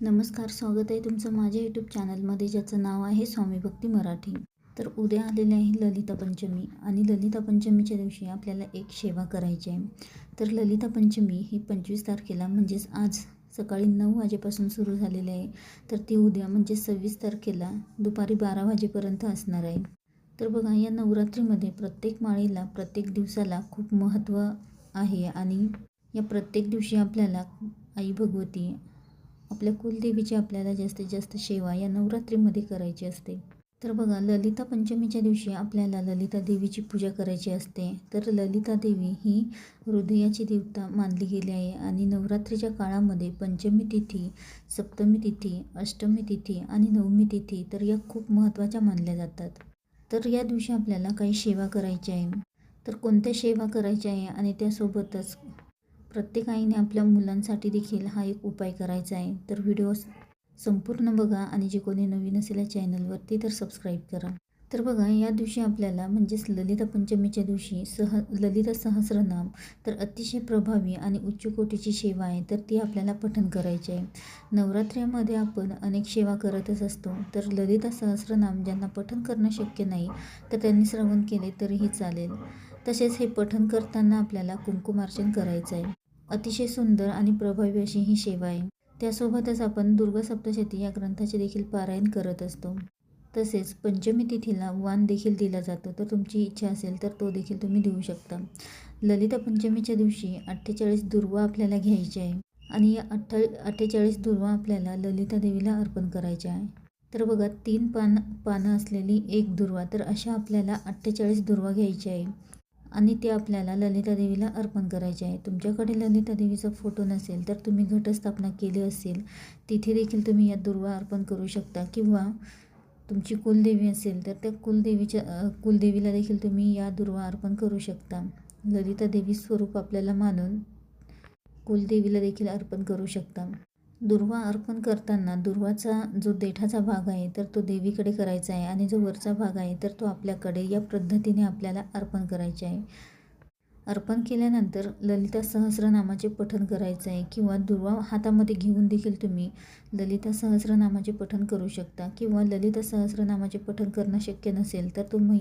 नमस्कार स्वागत आहे तुमचं माझ्या यूट्यूब चॅनलमध्ये ज्याचं नाव आहे स्वामी भक्ती मराठी. तर उद्या आलेले आहे ललिता पंचमी आणि ललिता पंचमीच्या दिवशी आपल्याला एक सेवा करायची आहे. तर ललिता पंचमी ही पंचवीस तारखेला म्हणजेच आज सकाळी नऊ वाजेपासून सुरू झालेली आहे. तर ती उद्या म्हणजे सव्वीस तारखेला दुपारी बारा वाजेपर्यंत असणार आहे. तर बघा या नवरात्रीमध्ये प्रत्येक माळीला प्रत्येक दिवसाला खूप महत्त्व आहे आणि या प्रत्येक दिवशी आपल्याला आई भगवती आपल्या कुलदेवीची आपल्याला जास्तीत जास्त सेवा या नवरात्रीमध्ये करायची असते. तर बघा ललिता पंचमीच्या दिवशी आपल्याला ललिता देवीची पूजा करायची असते. तर ललिता देवी ही हृदयाची देवता मानली गेली आहे आणि नवरात्रीच्या काळामध्ये पंचमी तिथी सप्तमी तिथी अष्टमी तिथी आणि नवमी तिथी तर या खूप महत्त्वाच्या मानल्या जातात. तर या दिवशी आपल्याला काही सेवा करायची आहे. तर कोणत्या सेवा करायच्या आहे आणि त्यासोबतच प्रत्येक आईने आपल्या मुलांसाठी देखील हा एक उपाय करायचा आहे. तर व्हिडिओ संपूर्ण बघा आणि जे कोणी नवीन असेल या चॅनलवरती तर सबस्क्राईब करा. तर बघा या दिवशी आपल्याला म्हणजेच ललिता पंचमीच्या दिवशी सह ललिता सहस्रनाम तर अतिशय प्रभावी आणि उच्च कोटीची सेवा आहे तर ती आपल्याला पठण करायची आहे. नवरात्र्यामध्ये आपण अनेक सेवा करतच असतो तर ललिता सहस्रनाम ज्यांना पठण करणं शक्य नाही तर त्यांनी श्रवण केले तरीही चालेल. तसेच हे पठण करताना आपल्याला कुंकुमार्चन करायचं आहे. अतिशय सुंदर आणि प्रभावी अशी ही सेवा आहे. त्यासोबतच आपण दुर्गा सप्तशती या ग्रंथाचे देखील पारायण करत असतो. तसेच पंचमी तिथीला वाण देखील दिला जातो. तर तुमची इच्छा असेल तर तो देखील तुम्ही देऊ शकता. ललिता पंचमीच्या दिवशी अठ्ठेचाळीस दुर्वा आपल्याला घ्यायची आहे आणि या अठ्ठा अठ्ठेचाळीस दुर्वा आपल्याला ललिता देवीला अर्पण करायच्या आहे. तर बघा तीन पान पानं असलेली एक दुर्वा तर अशा आपल्याला अठ्ठेचाळीस दुर्वा घ्यायची आहे. आणि ते आपल्याला ललिता देवीला अर्पण करायचे आहे. तुमच्याकडे ललिता देवीचा फोटो नसेल तर तुम्ही घटस्थापना केली असेल तिथे देखील तुम्ही या दुर्वा अर्पण करू शकता. किंवा तुमची कुलदेवी असेल तर त्या कुलदेवीच्या कुलदेवीला देखील तुम्ही या दुर्वा अर्पण करू शकता. ललिता देवी स्वरूप आपल्याला मानून कुलदेवीला देखील अर्पण करू शकता. दुर्वा अर्पण करताना दुर्वाचा जो देठाचा भाग आहे तर तो देवीकडे करायचा आहे आणि जो वरचा भाग आहे तर तो आपल्याकडे या पद्धतीने आपल्याला अर्पण करायचे आहे. अर्पण केल्यानंतर ललिता सहस्रनामाचे पठण करायचं आहे किंवा दुर्वा हातामध्ये घेऊन देखील तुम्ही ललिता सहस्रनामाचे पठण करू शकता किंवा ललिता सहस्रनामाचे पठण करणं शक्य नसेल तर तुम्ही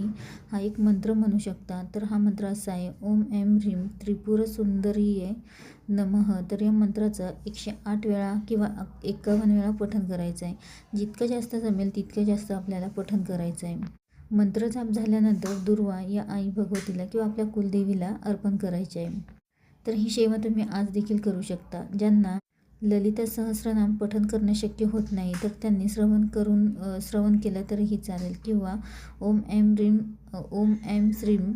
हा एक मंत्र म्हणू शकता. तर हा मंत्र असा आहे ओम एम ह्रीम त्रिपुर सुंदरीय नमः. तर या मंत्राचं एकशे आठ वेळा किंवा एकावन्न वेळा पठण करायचं आहे जितकं जास्त जमेल तितकं जास्त आपल्याला पठण करायचं आहे मंत्रजाप झाल्यानंतर दुर्वा या आई भगवतीला किंवा आपल्या कुलदेवीला अर्पण करायचे आहे. तर ही सेवा तुम्ही आज देखील करू शकता. ज्यांना ललिता सहस्रनाम पठन करणं शक्य होत नाही तर त्यांनी श्रवण करून श्रवण केलं तरीही चालेल. किंवा ओम एम रीम ओम एम श्रीम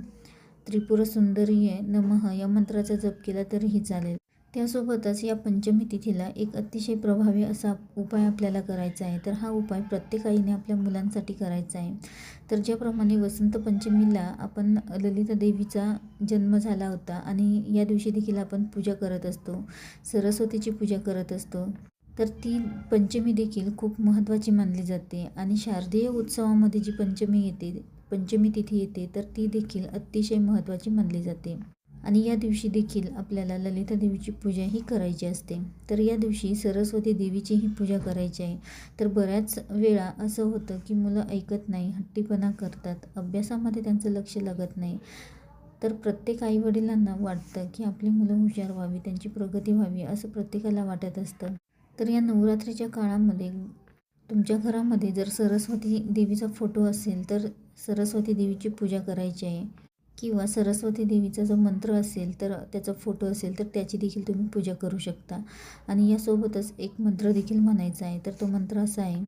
त्रिपुर सुंदरीय नमः या मंत्राचा जप केला तरीही चालेल. त्यासोबतच या पंचमी तिथीला एक अतिशय प्रभावी असा उपाय आपल्याला करायचा आहे. तर हा उपाय प्रत्येक आईने आपल्या मुलांसाठी करायचा आहे. तर ज्याप्रमाणे वसंत पंचमीला आपण ललिता देवीचा जन्म झाला होता आणि या दिवशी देखील आपण पूजा करत असतो सरस्वतीची पूजा करत असतो तर ती पंचमी देखील खूप महत्त्वाची मानली जाते आणि शारदीय उत्सवामध्ये जी पंचमी येते पंचमी तिथी येते तर ती देखील अतिशय महत्त्वाची मानली जाते. आणि या दिवशी देखील आपल्याला ललिता देवीची पूजा ही करायची असते. तर या दिवशी सरस्वती देवीची ही पूजा करायची आहे. तर बऱ्याच वेळा असं होतं की मुलं ऐकत नाही हट्टीपणा करतात अभ्यासामध्ये त्यांचं लक्ष लागत नाही. तर प्रत्येक आईवडिलांना वाटतं की आपली मुलं हुशार व्हावी त्यांची प्रगती व्हावी असं प्रत्येकाला वाटत असतं. तर या नवरात्रीच्या काळामध्ये तुमच्या घरामध्ये जर सरस्वती देवीचा फोटो असेल तर सरस्वती देवीची पूजा करायची आहे. किंवा सरस्वती देवीचा जो मंत्र असेल तर त्याचा फोटो असेल तर त्याची देखील तुम्ही पूजा करू शकता. आणि यासोबतच एक मंत्र देखील म्हणायचा आहे तर तो मंत्र असा आहे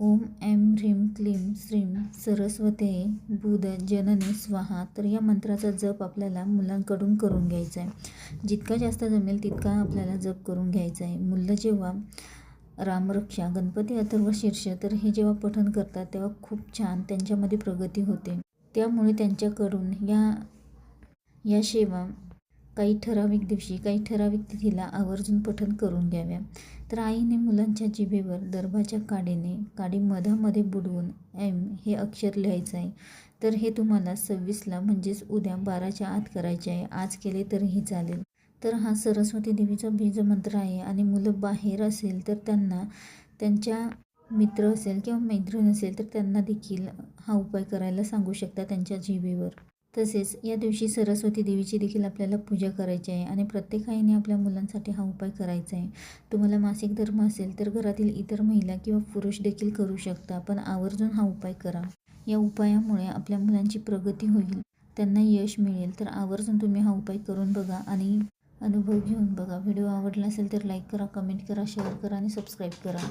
ओम एम ह्रीम क्लीम श्रीम सरस्वते बुध जननी स्वाहा. तर या मंत्राचा जप आपल्याला मुलांकडून करून घ्यायचा आहे. जितका जास्त जमेल तितका आपल्याला जप करून घ्यायचा आहे. मुलं जेव्हा रामरक्षा गणपती अथर्व शीर्ष तर हे जेव्हा पठन करतात तेव्हा खूप छान त्यांच्यामध्ये प्रगती होते. त्यामुळे त्यांच्याकडून या या सेवा काही ठराविक दिवशी काही ठराविक तिथीला आवर्जून पठण करून घ्याव्या. तर आईने मुलांच्या जिभेवर दर्भाच्या काडीने काडी मधामध्ये बुडवून एम हे अक्षर लिहायचं आहे. तर हे तुम्हाला सव्वीसला म्हणजेच उद्या बाराच्या आत करायचे आहे. आज केले तरीही चालेल. तर हा सरस्वती देवीचा बीजमंत्र आहे आणि मुलं बाहेर असेल तर त्यांना त्यांच्या मित्र असेल किंवा मैत्रीण असेल तर त्यांना देखील हा उपाय करायला सांगू शकता त्यांच्या जीवेवर. तसेच या दिवशी सरस्वती देवीची देखील आपल्याला पूजा करायची आहे आणि प्रत्येक आईने आपल्या मुलांसाठी हा उपाय करायचा आहे. तुम्हाला मासिक धर्म असेल तर घरातील इतर महिला किंवा पुरुष देखील करू शकता पण आवर्जून हा उपाय करा. या उपायामुळे आपल्या मुलांची प्रगती होईल त्यांना यश मिळेल तर आवर्जून तुम्ही हा उपाय करून बघा आणि अनुभव घेऊन बघा. व्हिडिओ आवडला असेल तर लाईक करा कमेंट करा शेअर करा आणि सबस्क्राईब करा.